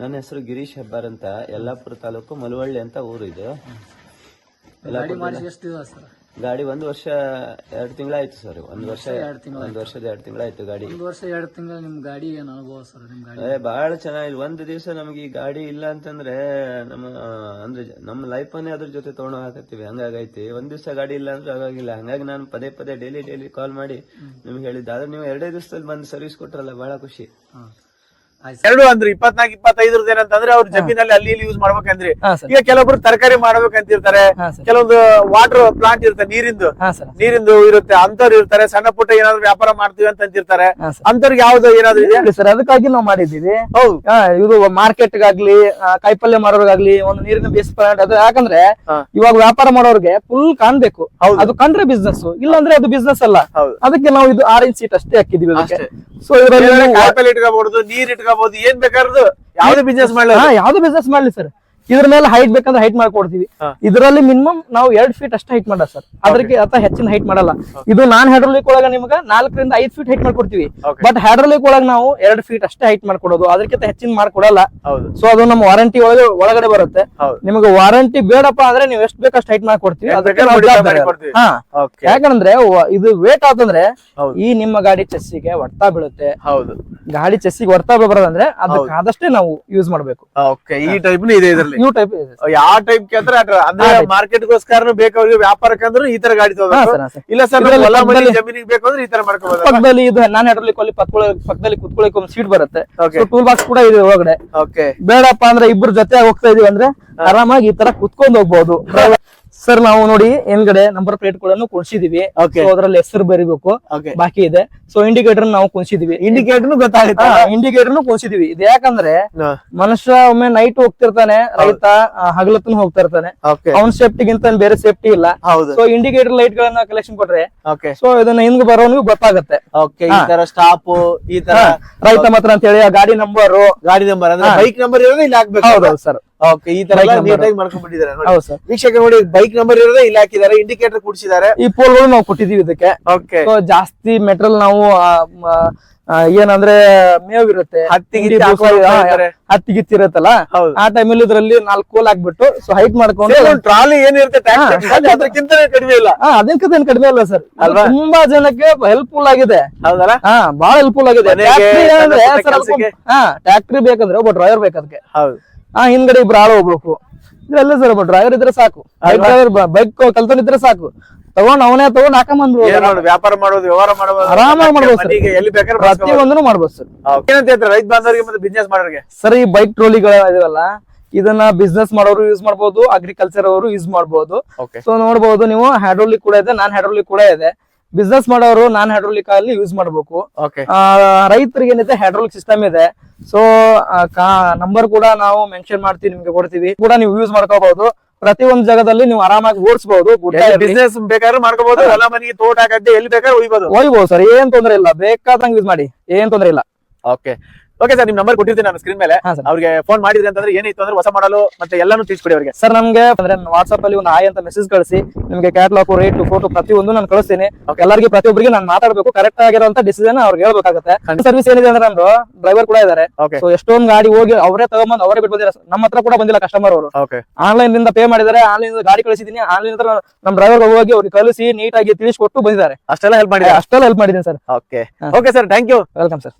ನನ್ನ ಹೆಸರು ಗಿರೀಶ್ ಹೆಬ್ಬಾರ್ ಅಂತ ಯಲ್ಲಾಪುರ ತಾಲೂಕು ಮಲವಳ್ಳಿ ಅಂತ ಊರು ಇದು. ಗಾಡಿ ಒಂದು ವರ್ಷ ಎರಡು ತಿಂಗಳಾಯ್ತು ಸರ್ ಒಂದು ವರ್ಷ ಎರಡು ತಿಂಗಳು ಒಂದು ವರ್ಷದ ಎರಡು ತಿಂಗಳಾಯ್ತು ಗಾಡಿ. ಒಂದು ವರ್ಷ ಎರಡು ತಿಂಗಳ ನಿಮ್ ಗಾಡಿ ಏನ್ ಅನುಭವ ಸರ್ ನಿಮ್ ಗಾಡಿ? ಬಹಳ ಚೆನ್ನಾಗಿ ಒಂದು ದಿವಸ ನಮ್ಗೆ ಈ ಗಾಡಿ ಇಲ್ಲ ಅಂತಂದ್ರೆ ನಮ್ಮ ಅಂದ್ರೆ ನಮ್ಮ ಅನ್ನೇ ಅದ್ರ ಜೊತೆ ತಗೊಂಡು ಹಾಕತ್ತೀವಿ ಹಂಗಾಗೈತಿ. ಒಂದ್ ದಿವಸ ಗಾಡಿ ಇಲ್ಲ ಅಂದ್ರೆ ಆಗಾಗಿಲ್ಲ. ಹಂಗಾಗಿ ನಾನು ಪದೇ ಪದೇ ಡೈಲಿ ಡೈಲಿ ಕಾಲ್ ಮಾಡಿ ನಿಮ್ಗೆ ಹೇಳಿದ್ದೆ. ಆದ್ರೆ ನೀವು ಎರಡೇ ದಿವಸದಲ್ಲಿ ಬಂದು ಸರ್ವಿಸ್ ಕೊಟ್ರಲ್ಲ ಬಹಳ ಖುಷಿ. ಎರಡು ಅಂದ್ರೆ ಇಪ್ಪತ್ನಾಲ್ಕು ಇಪ್ಪತ್ತೈದ್ರದ್ದು ಏನಂತಂದ್ರೆ ಅವ್ರ ಜಮೀನಲ್ಲಿ ಅಲ್ಲಿ ಇಲ್ಲಿ ಯೂಸ್ ಮಾಡ್ಬೇಕಂದ್ರಿ. ಈಗ ಕೆಲವೊಬ್ರು ತರಕಾರಿ ಮಾಡ್ಬೇಕಂತಿರ್ತಾರೆ ಕೆಲವೊಂದು ವಾಟರ್ ಪ್ಲಾಂಟ್ ಇರುತ್ತೆ ನೀರಿಂದು. ನೀರಿಂದು ಇರುತ್ತೆ ಅಂತವ್ರು ಇರ್ತಾರೆ ಸಣ್ಣ ಪುಟ್ಟ ಏನಾದ್ರು ವ್ಯಾಪಾರ ಮಾಡ್ತೀವಿ ಅಂತ ಅಂತಿರ್ತಾರೆ ಅಂತವ್ರಿಗೆ ಯಾವ್ದು ಏನಾದ್ರು ಇದೆ ಸರ್ ಅದಕ್ಕಾಗಿ ನಾವು ಮಾಡಿದ್ದೀವಿ. ಇದು ಮಾರ್ಕೆಟ್ ಮಾರ್ಕೆಟ್ಗಾಗ್ಲಿ ಕಾಯಿಪಲ್ಯ ಮಾರೋರ್ಗಾಗ್ಲಿ ಒಂದು ನೀರಿನ ಬೇಸ್ ಪ್ಲಾಂಟ್ ಅದು ಯಾಕಂದ್ರೆ. ಇವಾಗ ವ್ಯಾಪಾರ ಮಾಡೋರ್ಗೆ ಫುಲ್ ಕಾಣ್ಬೇಕು. ಹೌದು. ಅದು ಕಂಡ್ರೆ ಬಿಸ್ನೆಸ್ ಇಲ್ಲಾಂದ್ರೆ ಅದು ಬಿಸ್ನೆಸ್ ಅಲ್ಲ. ಅದಕ್ಕೆ ನಾವು ಇದು ಆರೆಂಜ್ ಸೀಟ್ ಅಷ್ಟೇ ಹಾಕಿದೀವಿ. ಸೊ ಇದರಲ್ಲಿ ಕಾಯಿಪಲ್ಯ ಇಟ್ಕೋಬಹುದು ನೀರ್ ಇಟ್ಕೋಬಹುದು ಏನ್ ಬೇಕಾದ್ರು ಯಾವ್ದು ಬಿಸ್ನೆಸ್ ಮಾಡ್ಲಿ ಯಾವ್ದು ಬಿಸ್ನೆಸ್ ಮಾಡ್ಲಿ ಸರ್ ಇದ್ರ ಮೇಲೆ ಹೈಟ್ ಬೇಕಂದ್ರೆ ಹೈಟ್ ಮಾಡ್ಕೊಡ್ತೀವಿ. ಇದರಲ್ಲಿ ಮಿನಿಮಮ್ ನಾವು ಎರಡ್ ಫೀಟ್ ಅಷ್ಟೇ ಹೈಟ್ ಮಾಡೋದು ಸರ್ ಅದಕ್ಕೆ ಅಥವಾ ಹೆಚ್ಚಿನ ಹೈಟ್ ಮಾಡಲ್ಲ. ಇದು ನಾನ್ ಹೈಡ್ರೋಲಿಕ್ ಒಳಗ ನಿಮ್ಗೆ ನಾಲ್ಕರಿಂದ ಐದ್ ಫೀಟ್ ಹೈಟ್ ಮಾಡ್ಕೊಡ್ತೀವಿ. ಬಟ್ ಹೈಡ್ರೋಲಿಕ್ ಒಳಗ ನಾವು ಎರಡ್ ಫೀಟ್ ಅಷ್ಟೇ ಹೈಟ್ ಮಾಡ್ಕೊಡೋದು. ಅದಕ್ಕಿಂತ ಹೆಚ್ಚಿನ ಮಾಡ್ಕೊಡಲ್ಲ. ಸೊ ಅದು ನಮ್ಮ ವಾರಂಟಿ ಒಳಗೆ ಒಳಗಡೆ ಬರುತ್ತೆ. ನಿಮಗೆ ವಾರಂಟಿ ಬೇಡಪ್ಪ ಅಂದ್ರೆ ನೀವು ಎಷ್ಟು ಬೇಕಷ್ಟು ಹೈಟ್ ಮಾಡ್ಕೊಡ್ತೀವಿ. ಅದಕ್ಕೆ. ಹಾ. ಯಾಕಂದ್ರೆ ಇದು ವೇಟ್ ಆತಂದ್ರೆ ಈ ನಿಮ್ಮ ಗಾಡಿ ಚೆಸ್ಸಿಗೆ ಹೊಡ್ತಾ ಬೀಳುತ್ತೆ. ಹೌದು. ಗಾಡಿ ಚೆಸ್ಸಿಗೆ ಹೊಡ್ತಾ ಬರೋದಂದ್ರೆ ಅದಕ್ಕೆ ಆದಷ್ಟೇ ನಾವು ಯೂಸ್ ಮಾಡ್ಬೇಕು. ಈ ಟೈಪ್ ಇದೆ ಇದ್ರಲ್ಲಿ. ನ್ಯೂ ಟೈಪ್ ಇದೆ ಯಾವ ಟೈಪ್ ಕೇಳ್ತಾರೆ ಅಂದ್ರೆ ಮಾರ್ಕೆಟ್ type. ಮಾರ್ಕೆಟ್ ಗೋಸ್ಕರ ವ್ಯಾಪಾರಕ್ಕೆ ಅಂದ್ರು ಈ ತರ ಗಾಡಿ ಹಾ ತಗೋಬೇಕು ಹಾ ಇಲ್ಲ ಸರ್ ಇದ್ರಲ್ಲಿ ಹೊಲ ಮನೆ ಪಕ್ಕದಲ್ಲಿ- ಜಮೀನಿಗೆ ಬೇಕು ಅಂದ್ರೆ ಈ ತರ ಮಾಡ್ಕೋಬಹುದು ಪಕ್ಕದಲ್ಲಿ ಇದು ನಾನ್ ಹೈಡ್ರೋಲಿಕ್ ಅಲ್ಲಿ ಪಕ್ಕದಲ್ಲಿ ಪಕ್ಕದಲ್ಲಿ ಕುತ್ಕೊಳ್ಳಿಕ್ ಒಂದು ಸೀಟ್ ಬರುತ್ತೆ. ಟೂಲ್ ಬಾಕ್ಸ್ ಕೂಡ ಇದೆ ಒಳಗಡೆ. ಓಕೆ ಬೇಡಪ್ಪ ಅಂದ್ರೆ ಇಬ್ರು ಜೊತೆ ಹೋಗ್ತಾ ಇದೀವಿ ಅಂದ್ರೆ ಆರಾಮಾಗಿ ಈ ತರ ಕುತ್ಕೊಂಡು ಹೋಗ್ಬೋದು. ಸರ್ ನಾವು ನೋಡಿ ಹಿಂದ್ಗಡೆ ನಂಬರ್ ಪ್ಲೇಟ್ಗಳನ್ನು ಕುಣಿಸಿದೀವಿ. ಅದ್ರಲ್ಲಿ ಹೆಸರು ಬರಿಬೇಕು. ಬಾಕಿ ಇದೆ. ಸೊ ಇಂಡಿಕೇಟರ್ ನಾವು ಕುಣಿಸಿದೀವಿ ಇಂಡಿಕೇಟರ್ ಗೊತ್ತಾಗುತ್ತೆ. ಇಂಡಿಕೇಟರ್ ಕುಣಿಸಿದೀವಿ ಇದು ಯಾಕಂದ್ರೆ ಮನುಷ್ಯ ಒಮ್ಮೆ ನೈಟ್ ಹೋಗ್ತಿರ್ತಾನೆ ರೈತ ಹಗಲತ್ತನ ಹೋಗ್ತಾ ಇರ್ತಾನೆ ಅವ್ನ ಸೇಫ್ಟಿಗಿಂತ ಬೇರೆ ಸೇಫ್ಟಿ ಇಲ್ಲ. ಹೌದು. ಸೊ ಇಂಡಿಕೇಟರ್ ಲೈಟ್ ಗಳನ್ನ ಕಲೆಕ್ಷನ್ ಕೊಟ್ರೆ ಸೊ ಇದನ್ನ ಹಿಂಗ್ ಬರೋನಿಗೂ ಗೊತ್ತಾಗತ್ತೆ. ಈ ತರ ಸ್ಟಾಪ್ ಈ ತರ ರೈತ ಮಾತ್ರ ಅಂತ ಹೇಳಿ ಆ ಗಾಡಿ ನಂಬರ್ ಗಾಡಿ ನಂಬರ್ ಅಂದ್ರೆ ಬೈಕ್ ನಂಬರ್ ಇರೋದೇ ಇಲ್ಲಿ ಹಾಕ್ಬೇಕು ಹೌದೌದು ಸರ್ ಓಕೆ ಈ ತರ. ನೀಟಾಗಿ ಮಾಡ್ಕೊಂಡ್ಬಿಟ್ಟಿದ್ದಾರೆ ವೀಕ್ಷಕ ನೋಡಿ ಬೈಕ್ ನಂಬರ್ ಇರೋದೇ ಇಲ್ಲಿ ಹಾಕಿದ್ದಾರೆ ಇಂಡಿಕೇಟರ್ ಕೂಡಿಸಿದ್ದಾರೆ. ಈ ಪೋಲ್ಗಳು ನಾವು ಕೊಟ್ಟಿದೀವಿ ಇದಕ್ಕೆ. ಜಾಸ್ತಿ ಮೆಟ್ರಲ್ ನಾವು ಏನಂದ್ರೆ ಮೇವಿರುತ್ತೆ ಹತ್ತಿ ಗಿತ್ತಿ ಹಿಂಡಿ ಹಾಕೊಂಡು ಬೂಸ, ಹೋಗ್ತಾರೆ. ಹತ್ತಿ ಗಿತ್ತಿ ಇರುತ್ತಲ್ಲ ಹೌದು. ಆ ಟೈಮಲ್ಲಿ ಇದ್ರಲ್ಲಿ ನಾಲ್ಕು ಕೋಲ್ ಹಾಕ್ಬಿಟ್ಟು ಸೊ ಹೈಟ್ ಮಾಡ್ಕೊಂಡು ಟ್ರಾಲಿ ಏನಿರುತ್ತೆ ಕಡಿಮೆ ಇಲ್ಲ. ಏನ್ ಕಡಿಮೆ ಇಲ್ಲ ಸರ್. ತುಂಬಾ ಜನಕ್ಕೆ ಹೆಲ್ಪ್ಫುಲ್ ಆಗಿದೆ. ಹಾ ಬಹಳ ಹೆಲ್ಪ್ಫುಲ್ ಆಗಿದೆ. ಟ್ಯಾಕ್ಟ್ರಿ ಬೇಕಂದ್ರೆ ಒಬ್ಬ ಡ್ರೈವರ್ ಬೇಕದಕ್ಕೆ ಹೌದು. ಹಾ ಹಿಂದ್ಗಡೆ ಇಬ್ರು ಆಳು ಹೋಗ್ಬೇಕು ಇದೆಲ್ಲ ಸರ್ ಒಬ್ಬ ಡ್ರೈವರ್ ಇದ್ರೆ ಸಾಕು? ಡ್ರೈವರ್ ಬೈಕ್ ಕಲ್ತೊಂಡಿದ್ರೆ ಸಾಕು. ತಗೊಂಡ್ ಅವನೇ ತಗೊಂಡ್ ಹಾಕೊಂಡ್ ವ್ಯಾಪಾರ ಮಾಡೋದು ವ್ಯವಹಾರ ಮಾಡೋದು ಆರಾಮಾಗಿ ಮಾಡ್ಬೋದು ಸರ್. ಎಲ್ಲಿ ಬೇಕಾದ್ರೆ ಪ್ರತಿ ಒಂದನ್ನು ಮಾಡ್ಬೋದು ಸರ್. ಏನಂತ ಹೇಳ್ತಾರೆ ರೈತ ಬಾಂಧವರಿಗೆ ಮತ್ತೆ ಬಿಸ್ನೆಸ್ ಮಾಡೋರಿಗೆ? ಸರ್ ಈ ಬೈಕ್ ಟ್ರೋಲಿಗಳ ಇದೆಯಲ್ಲ ಇದನ್ನ ಬಿಸ್ನೆಸ್ ಮಾಡೋರು ಯೂಸ್ ಮಾಡಬಹುದು ಅಗ್ರಿಕಲ್ಚರ್ ಅವರು ಯೂಸ್ ಮಾಡಬಹುದು ಸೊ ನೋಡಬಹುದು ನೀವು ಹೈಡ್ರೋಲಿಕ್ ಕೂಡ ಇದೆ ನಾನ್ ಹೈಡ್ರೋಲಿಕ್ ಕೂಡ ಇದೆ. ಬಿಸ್ನೆಸ್ ಮಾಡೋರು ನಾನ್ ಹೈಡ್ರೋಲಿಕ್ ಅಲ್ಲಿ ಯೂಸ್ ಮಾಡಬೇಕು. ರೈತರಿಗೆ ಏನಿದೆ ಹೈಡ್ರೋಲಿಕ್ ಸಿಸ್ಟಮ್ ಇದೆ. ಸೊ ನಂಬರ್ ಕೂಡ ನಾವು ಮೆನ್ಷನ್ ಮಾಡ್ತೀವಿ ನಿಮ್ಗೆ ಕೊಡ್ತೀವಿ. ಕೂಡ ನೀವು ಯೂಸ್ ಮಾಡ್ಕೋಬಹುದು ಪ್ರತಿ ಒಂದು ಜಾಗದಲ್ಲಿ ನೀವು ಆರಾಮಾಗಿ ಓಡಿಸಬಹುದು ಗುಡ್ಡ. ಬಿಸ್ನೆಸ್ ಬೇಕಾದ್ರೆ ಮಾಡ್ಕೋಬಹುದು ಹೊಲ ಮನೆಗೆ ತೋಟ ಗದ್ದೆ ಎಲ್ಲಿ ಬೇಕಾದ್ರೆ ಒಯ್ಬೋದು ಸರ್ ಏನ್ ತೊಂದ್ರೆ ಇಲ್ಲ. ಬೇಕಾದಂಗ್ ಯೂಸ್ ಮಾಡಿ ಏನ್ ತೊಂದ್ರೆ ಇಲ್ಲ. ಓಕೆ ಓಕೆ ಸರ್ ನಿಮ್ ನಂಬರ್ ಕೊಟ್ಟಿರ್ತೀನಿ ನಾನು ಸ್ಕ್ರೀನ್ ಮೇಲೆ. ಹಾ ಸರ್ ಅವ್ರಿಗೆ ಫೋನ್ ಮಾಡಿದ್ರಿ ಅಂತಂದ್ರೆ ಏನಿತ್ತು ಅಂದ್ರೆ ಹೊಸ ಮಾಡಲು ಮತ್ತೆ ಎಲ್ಲಾನು ತಿಳಿಸ್ಕೊಡಿ ಅವ್ರಿಗೆ. ಸರ್ ನಮ್ಗೆ ಅಂದ್ರೆ ವಾಟ್ಸ್ಆಪ್ ಅಲ್ಲಿ ಒಂದು ಆಯ್ ಅಂತ ಮೆಸೇಜ್ ಕಳಿಸಿ ನಿಮ್ಗೆ ಕ್ಯಾಟ್ಲಾಗ್ ರೇಟ್ ಫೋಟೋ ಪ್ರತಿಯೊಂದು ನಾನು ಕಳಿಸ್ತೀನಿ. ಎಲ್ಲರಿಗೆ ಪ್ರತಿಯೊಬ್ಬರಿಗೆ ನಾನು ಮಾತಾಡಬೇಕು ಕರೆಕ್ಟ್ ಆಗಿರುವಂತ ಡಿಸಿಷನ್ ಅವ್ರಿಗೆ ಹೇಳ್ಬೇಕಾಗುತ್ತೆ. ಸರ್ವಿಸ್ ಏನಿದೆ ಅಂದ್ರೆ ನಮ್ದು ಡ್ರೈವರ್ ಕೂಡ ಇದಾರೆ. ಓಕೆ ಸೊ ಎಷ್ಟೊಂದು ಗಾಡಿ ಹೋಗಿ ಅವರೇ ತಗೊಂಬಂದು ಅವರೇ ಬಿಟ್ಟು ಬಂದಿದ್ದಾರೆ ನಮ್ಮ ಹತ್ರ ಕೂಡ ಬಂದಿಲ್ಲ ಕಸ್ಟಮರ್ ಅವರು. ಓಕೆ ಆನ್ಲೈನ್ನಿಂದ ಪೇ ಮಾಡಿದ್ದಾರೆ ಆನ್ಲೈನ್ ಗಾಡಿ ಕಳಿಸಿದೀನಿ ಆನ್ಲೈನ್ ಹತ್ರ ನಮ್ಮ ಡ್ರೈವರ್ ಹೋಗಿ ಅವ್ರಿಗೆ ಕಳಿಸಿ ನೀಟಾಗಿ ತಿಳಿಸಿಕೊಟ್ಟು ಬಂದಿದ್ದಾರೆ. ಅಷ್ಟೆಲ್ಲ ಹೆಲ್ಪ್ ಮಾಡಿದ್ರೆ ಅಷ್ಟೆಲ್ಲ ಹೆಲ್ಪ್ ಮಾಡಿದ್ದೀನಿ ಸರ್ ಓಕೆ ಹಾ. Okay sir thank you welcome sir